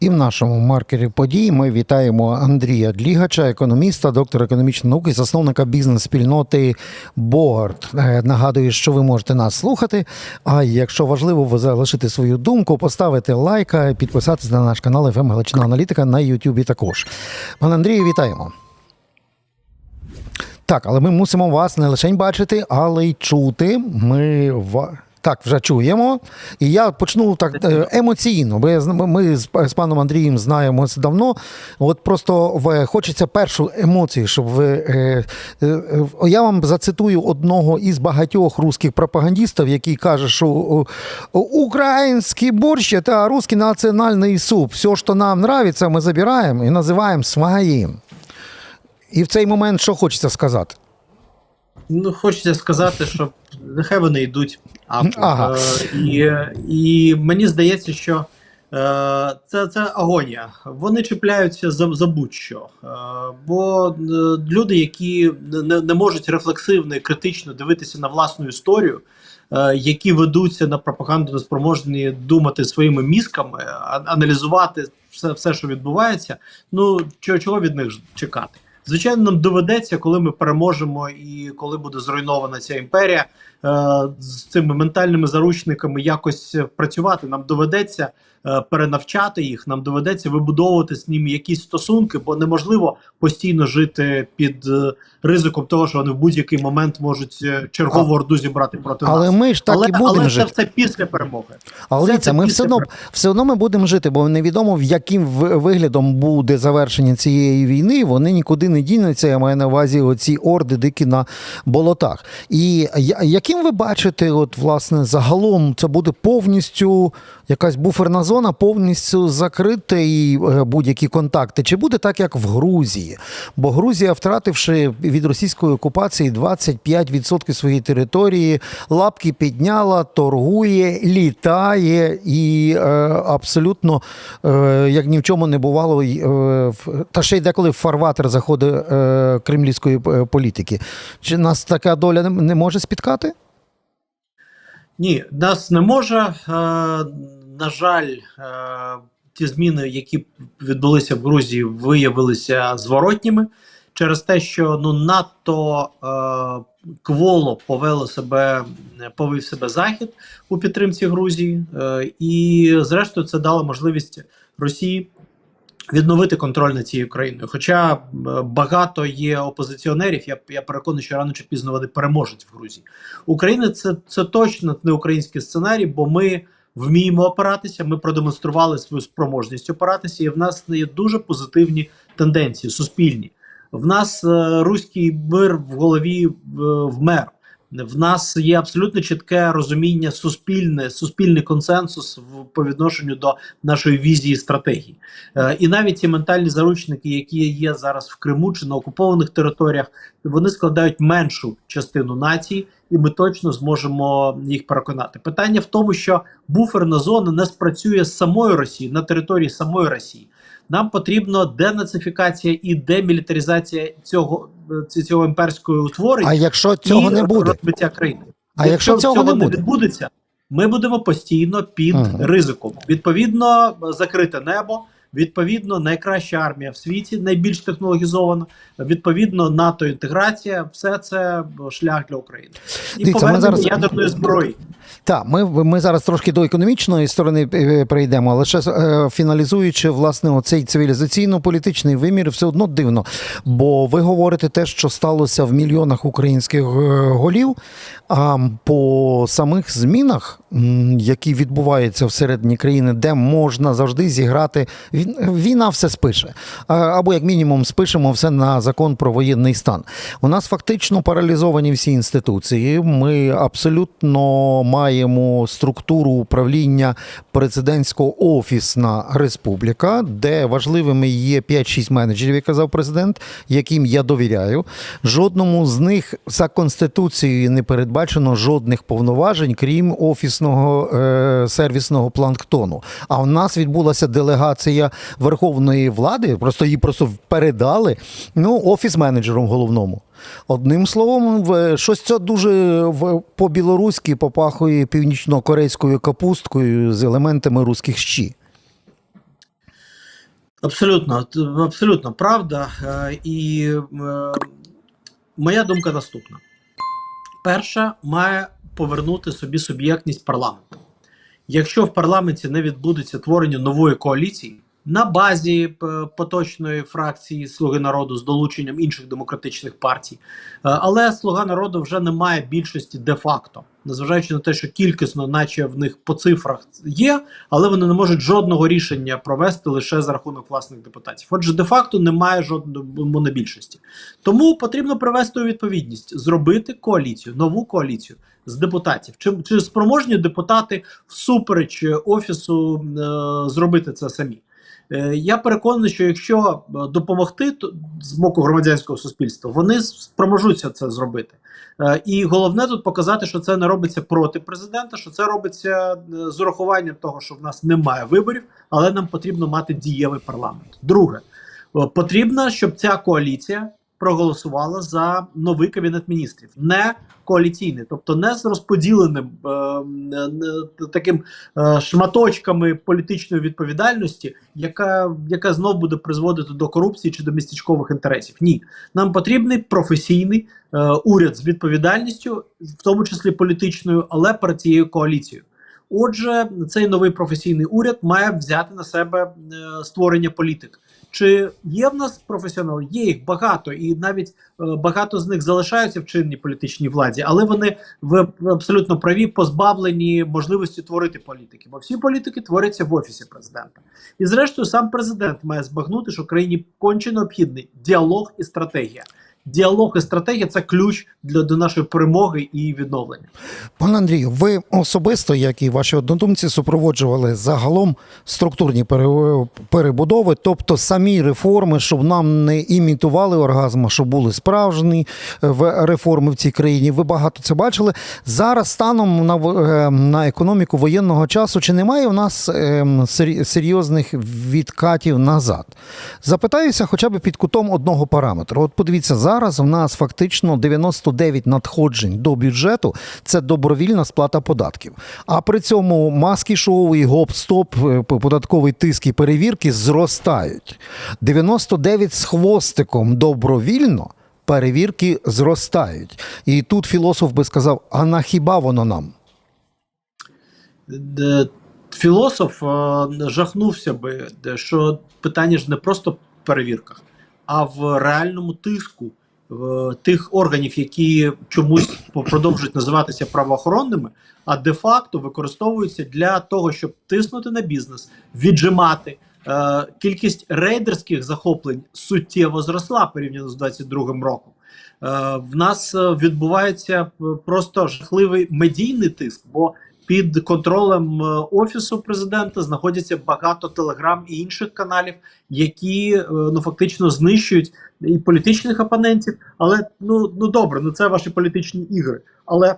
І в нашому маркері подій ми вітаємо Андрія Длігача, економіста, доктора економічної науки, засновника бізнес-спільноти Богард. Е, Нагадую, що ви можете нас слухати. А якщо важливо, ви залишити свою думку, поставити лайка, підписатися на наш канал «ФМ Галичина Аналітика на Ютубі також. Пане Андрію, вітаємо. Так, але ми мусимо вас не лише бачити, але й чути. Ми так вже чуємо. І я почну так е, емоційно, бо я ми з, з паном Андрієм знаємося давно. От просто в, хочеться першу емоцію, щоб ви. Е, е, я вам зацитую одного із багатьох русських пропагандистів, який каже, що український борщ – це русський національний суп. Все, що нам нравиться, ми забираємо і називаємо своїм. І в цей момент що хочеться сказати? Ну, хочеться сказати, що нехай вони йдуть. А, Ага. е, і, і мені здається, що е, це, це агонія. Вони чіпляються за, за будь-що. Е, бо е, люди, які не, не можуть рефлексивно і критично дивитися на власну історію, е, які ведуться на пропаганду, не спроможні думати своїми мізками, аналізувати все, все, що відбувається, ну чого, чого від них чекати? Звичайно, нам доведеться, коли ми переможемо і коли буде зруйнована ця імперія, з цими ментальними заручниками якось працювати. Нам доведеться е, перенавчати їх, нам доведеться вибудовувати з ними якісь стосунки, бо неможливо постійно жити під е, ризиком того, що вони в будь-який момент можуть е, чергову орду зібрати проти Але нас. ми ж так але і будемо але це жити. все після перемоги. Але дивіться, це ми все одно, все одно ми будемо жити, бо невідомо, в яким виглядом буде завершення цієї війни. Вони нікуди не дінуться. Я маю на увазі оці орди дикі на болотах. І я- яким ви бачите, от власне загалом це буде повністю якась буферна зона, повністю закрита і е, будь-які контакти? Чи буде так, як в Грузії? Бо Грузія, втративши від російської окупації 25% своєї території, лапки підняла, торгує, літає і е, абсолютно, е, як ні в чому не бувало, е, та ще й деколи в фарватер заходить е, кремлівської е, політики. Чи нас така доля не може спіткати? Ні, нас не може. Е, на жаль, е, ті зміни, які відбулися в Грузії, виявилися зворотніми через те, що ну надто е, кволо повело себе, повів себе захід у підтримці Грузії, і зрештою це дало можливість Росії. Відновити контроль над цією країною. Хоча е, багато є опозиціонерів, я, я переконаний, що рано чи пізно вони переможуть в Грузії. Україна це, це точно не український сценарій, бо ми вміємо опиратися. Ми продемонстрували свою спроможність опиратися, і в нас є дуже позитивні тенденції, суспільні. В нас е, руський мир в голові е, вмер. В нас є абсолютно чітке розуміння суспільне, суспільний консенсус в по відношенню до нашої візії стратегії. Е, і навіть ці ментальні заручники, які є зараз в Криму чи на окупованих територіях, вони складають меншу частину нації, і ми точно зможемо їх переконати. Питання в тому, що буферна зона не спрацює з самої Росії на території самої Росії. Нам потрібна денацифікація і демілітаризація цього, е, цього імперського утворення А якщо цього і не буде? розбиття країни. А якщо цього не буде? відбудеться, ми будемо постійно під Ага. ризиком. Відповідно, закрите небо. Відповідно, найкраща армія в світі, найбільш технологізована. Відповідно, НАТО інтеграція, все це шлях для України. І Дивіться, повернення зараз- ядерної зброї. Так, ми, ми зараз трошки до економічної сторони е, перейдемо, але ще е, фіналізуючи власне оцей цивілізаційно-політичний вимір, все одно дивно. Бо ви говорите те, що сталося в мільйонах українських е, голів. А по самих змінах, які відбуваються всередині країни, де можна завжди зіграти, війна все спише. Або, як мінімум, спишемо все на закон про воєнний стан. У нас фактично паралізовані всі інституції. Ми абсолютно маємо структуру управління президентсько-офісна республіка, де важливими є 5-6 менеджерів, як казав президент, яким я довіряю. Жодному з них за конституцією не передбачено жодних повноважень, крім офісного е, сервісного планктону. А у нас відбулася делегація верховної влади, просто її просто передали ну, офіс-менеджером головному. Одним словом, щось це дуже по-білоруськи попахує північно-корейською капусткою з елементами руських щі. Абсолютно, абсолютно правда. Е, І е, моя думка наступна: перша має повернути собі суб'єктність парламенту. Якщо в парламенті не відбудеться творення нової коаліції на базі е, поточної фракції Слуги народу з долученням інших демократичних партій, е, але Слуга народу вже не має більшості де-факто, незважаючи на те, що кількісно, наче в них по цифрах є, але вони не можуть жодного рішення провести лише за рахунок власних депутатів. Отже, де-факто немає жодної монобільшості. Тому потрібно привести у відповідність, зробити коаліцію, нову коаліцію з депутатів. Чи, чи спроможні депутати всупереч офісу е, зробити це самі? Е, Я переконаний, що якщо е, допомогти з боку громадянського суспільства, вони спроможуться це зробити. Е, І головне тут показати, що це не робиться проти президента, що це робиться з урахуванням того, що в нас немає виборів, але нам потрібно мати дієвий парламент. Друге, потрібно, щоб ця коаліція проголосувала за новий кабінет міністрів, не коаліційний, тобто не з розподіленим е, е, таким е, шматочками політичної відповідальності, яка, яка знов буде призводити до корупції чи до містечкових інтересів. Ні, нам потрібний професійний е, уряд з відповідальністю, в тому числі політичною, але перед цією коаліцією. Отже, цей новий професійний уряд має взяти на себе е, створення політик. Чи є в нас професіонали? Є їх багато, і навіть е, багато з них залишаються в чинній політичній владі, але вони в абсолютно праві позбавлені можливості творити політики, бо всі політики творяться в офісі президента. І зрештою, сам президент має збагнути, що країні конче необхідний діалог і стратегія. Діалог і стратегія це ключ для до нашої перемоги і відновлення. Пане Андрію, ви особисто, як і ваші однодумці, супроводжували загалом структурні перебудови, тобто самі реформи, щоб нам не імітували оргазм, щоб були справжні е, в реформи в цій країні. Ви багато це бачили. Зараз станом на, е, на економіку воєнного часу, чи немає у нас е, серйозних відкатів назад? Запитаюся хоча б під кутом одного параметру. От подивіться, зараз в нас фактично 99 надходжень до бюджету це добровільна сплата податків. А при цьому маски шоу і гоп-стоп, е, податковий тиск і перевірки зростають. 99 з хвостиком добровільно. Перевірки зростають. І тут філософ би сказав: а на хіба воно нам? Філософ е, жахнувся би, що питання ж не просто в перевірках, а в реальному тиску тих органів, які чомусь продовжують називатися правоохоронними, а де-факто використовуються для того, щоб тиснути на бізнес, віджимати. Е, кількість рейдерських захоплень суттєво зросла порівняно з 22 роком. Е, в нас е, відбувається просто жахливий медійний тиск, бо під контролем е, офісу президента знаходяться багато телеграм і інших каналів, які е, ну фактично знищують і політичних опонентів. Але ну ну добре, ну це ваші політичні ігри. Але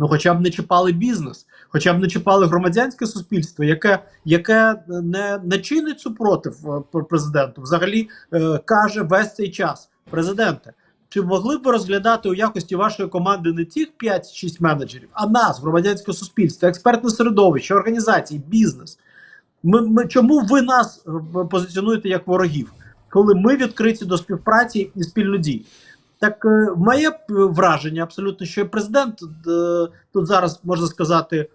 ну, хоча б не чіпали бізнес, хоча б не чіпали громадянське суспільство, яке яке не, не чинить супротив е, президенту, взагалі е, каже весь цей час президенте. Чи могли б ви розглядати у якості вашої команди не тих 5-6 менеджерів, а нас, громадянське суспільство, експертне середовище, організації, бізнес? Ми, ми чому ви нас е, позиціонуєте як ворогів, коли ми відкриті до співпраці і спільнодій? Так е, моє враження абсолютно, що президент е, тут зараз можна сказати е,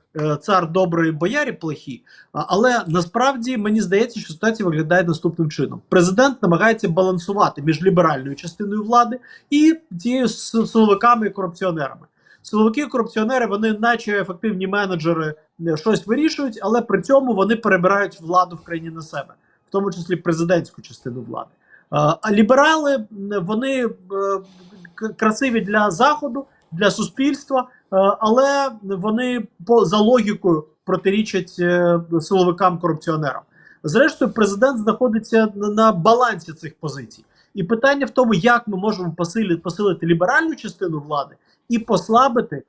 цар добрий, боярі плохі. Але насправді мені здається, що ситуація виглядає наступним чином: президент намагається балансувати між ліберальною частиною влади і цією с- силовиками і корупціонерами. Силовики і корупціонери, вони, наче ефективні менеджери, е, щось вирішують, але при цьому вони перебирають владу в країні на себе, в тому числі президентську частину влади. А а ліберали вони е, красиві для заходу, для суспільства, е, але вони по за логікою протирічать е, силовикам корупціонерам. Зрештою, президент знаходиться на, балансі цих позицій. І питання в тому, як ми можемо посилити, посилити ліберальну частину влади і послабити е,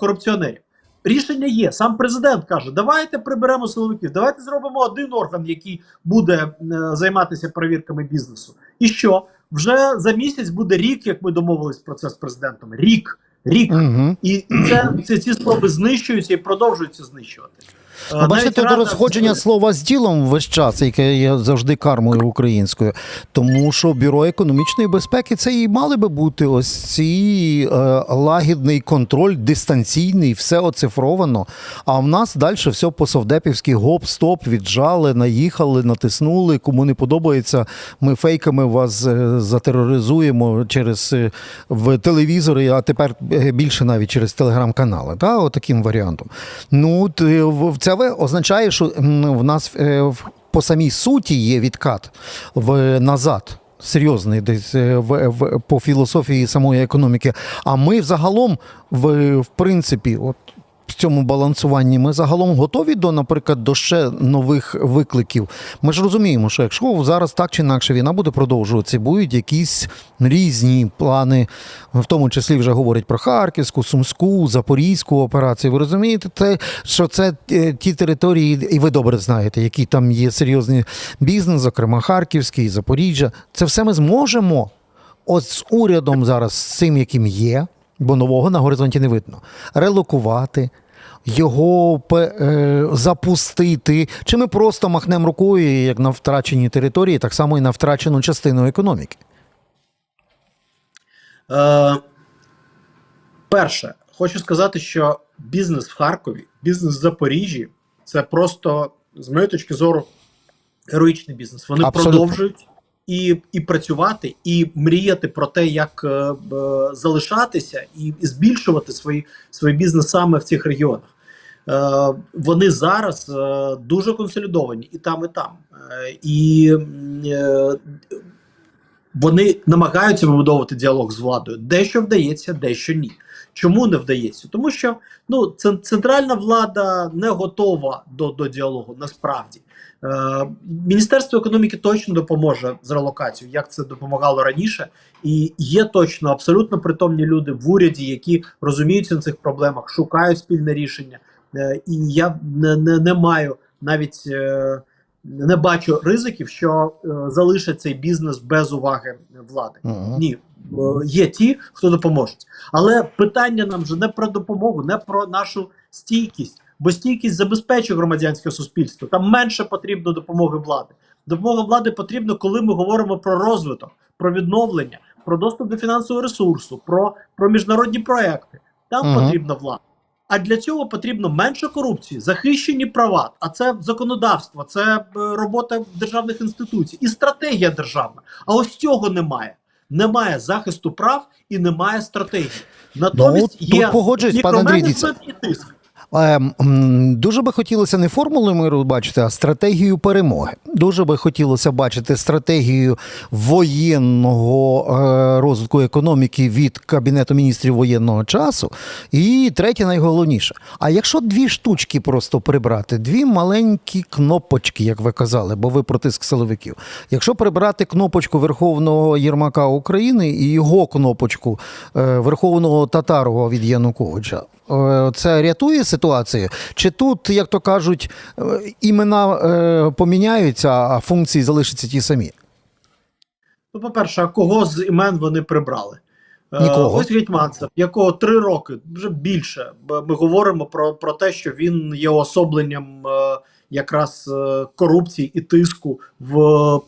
корупціонерів. Рішення є. Сам президент каже: давайте приберемо силовиків, давайте зробимо один орган, який буде е, займатися перевірками бізнесу. І що? Вже за місяць буде рік, як ми домовились про це з президентом. Рік. Рік. Угу. І це, це ці спроби знищуються і продовжуються знищувати. А бачите, Рада- розходження слова з ділом весь час, яке є завжди кармою українською. Тому що бюро економічної безпеки це і мали би бути ось ці е, лагідний контроль, дистанційний, все оцифровано. А в нас далі все по совдепівськи гоп-стоп, віджали, наїхали, натиснули. Кому не подобається, ми фейками вас е, затероризуємо через е, в телевізори, а тепер е, більше навіть через телеграм-канали. Та, отаким варіантом. Ну, в- це означає, що в нас е, по самій суті є відкат в назад. Серйозний десь е, в, в, по філософії самої економіки. А ми взагалом, в, в принципі, от в цьому балансуванні ми загалом готові до, наприклад, до ще нових викликів. Ми ж розуміємо, що якщо зараз так чи інакше війна буде продовжуватися, будуть якісь різні плани, в тому числі вже говорять про Харківську, Сумську, Запорізьку операцію. Ви розумієте, те, що це е, ті території, і ви добре знаєте, які там є серйозний бізнес, зокрема Харківський, Запоріжжя. Це все ми зможемо. От з урядом зараз, з цим, яким є, бо нового на горизонті не видно, релокувати, його е, запустити, чи ми просто махнемо рукою, як на втрачені території, так само і на втрачену частину економіки. Е, перше, хочу сказати, що бізнес в Харкові, бізнес в Запоріжжі це просто, з моєї точки зору, героїчний бізнес. Вони Абсолютно. продовжують і, і працювати, і мріяти про те, як е, б, залишатися і, і збільшувати свої, свій бізнес саме в цих регіонах. Е, вони зараз е, дуже консолідовані і там, і там. Е, і е, вони намагаються вибудовувати діалог з владою. Дещо вдається, дещо ні. Чому не вдається? Тому що ну, центральна влада не готова до, до діалогу насправді. Е, Міністерство економіки точно допоможе з релокацією, як це допомагало раніше, і є точно абсолютно притомні люди в уряді, які розуміються на цих проблемах, шукають спільне рішення. Е, і я не, не, не маю навіть е, не бачу ризиків, що е, залишить цей бізнес без уваги влади. Мгм. Ні, е, є ті, хто допоможуть. Але питання нам вже не про допомогу, не про нашу стійкість, бо стійкість забезпечує громадянське суспільство. Там менше потрібно допомоги влади. Допомога влади потрібна, коли ми говоримо про розвиток, про відновлення, про доступ до фінансового ресурсу, про, про міжнародні проекти. Там Мгм. потрібна влада. А для цього потрібно менше корупції, захищені права. А це законодавство, це е, робота державних інституцій і стратегія державна. А ось цього немає. Немає захисту прав і немає стратегії. Натомість Ну, є погоджуюсь, пане Андрій, і тиск. М, Дуже би хотілося не формулу миру бачити, а стратегію перемоги. Дуже би хотілося бачити стратегію воєнного е, розвитку економіки від Кабінету міністрів воєнного часу. І третє, найголовніше. А якщо дві штучки просто прибрати, дві маленькі кнопочки, як ви казали, бо ви про тиск силовиків. Якщо прибрати кнопочку Верховного Єрмака України і його кнопочку е, Верховного Татарова від Януковича, е, це рятує ситуацію? Чи тут, як то кажуть, е, імена е, поміняються, а функції залишаться ті самі? Ну, по-перше, а кого з імен вони прибрали? Е, Нікого. Ось Гетьманцев, якого три роки, вже більше. Ми говоримо про, про те, що він є особленням е, якраз е, корупції і тиску в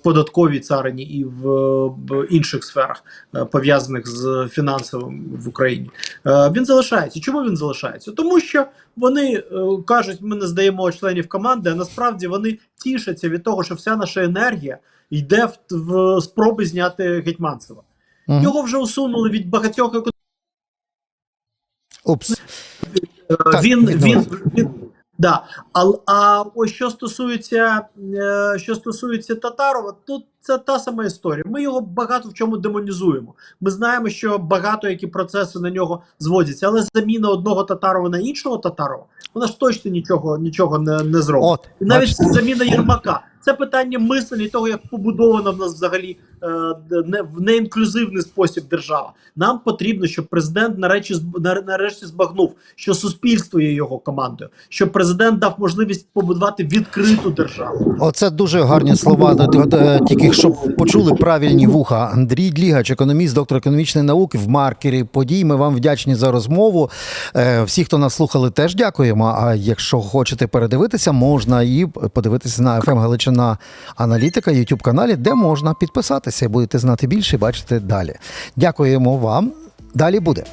податковій царині і в, інших сферах, е, пов'язаних з фінансовим в Україні. Е, Він залишається. Чому він залишається? Тому що вони кажуть, ми не здаємо членів команди, а насправді вони тішаться від того, що вся наша енергія йде в, в спроби зняти Гетьманцева. Мгм. Його вже усунули від багатьох. Упс. Так, він, він, він, да. а, а ось що стосується, е, що стосується Татарова, тут це та сама історія. Ми його багато в чому демонізуємо. Ми знаємо, що багато які процеси на нього зводяться, але заміна одного Татарова на іншого Татарова, вона ж точно нічого, нічого не, не зробить. От, І навіть бачите. заміна Єрмака. Це питання мислення того, як побудована в нас взагалі е, не в неінклюзивний спосіб держава. Нам потрібно, щоб президент нарешті нарешті збагнув, що суспільство є його командою, щоб президент дав можливість побудувати відкриту державу. Оце дуже гарні слова. От, е, щоб почули правильні вуха. Андрій Длігач, економіст, доктор економічної науки в маркері подій. Ми вам вдячні за розмову. Е, Всі, хто нас слухали, теж дякуємо. А якщо хочете передивитися, можна і подивитися на FM Галичина Аналітика, YouTube каналі, де можна підписатися і будете знати більше і бачити далі. Дякуємо вам. Далі буде.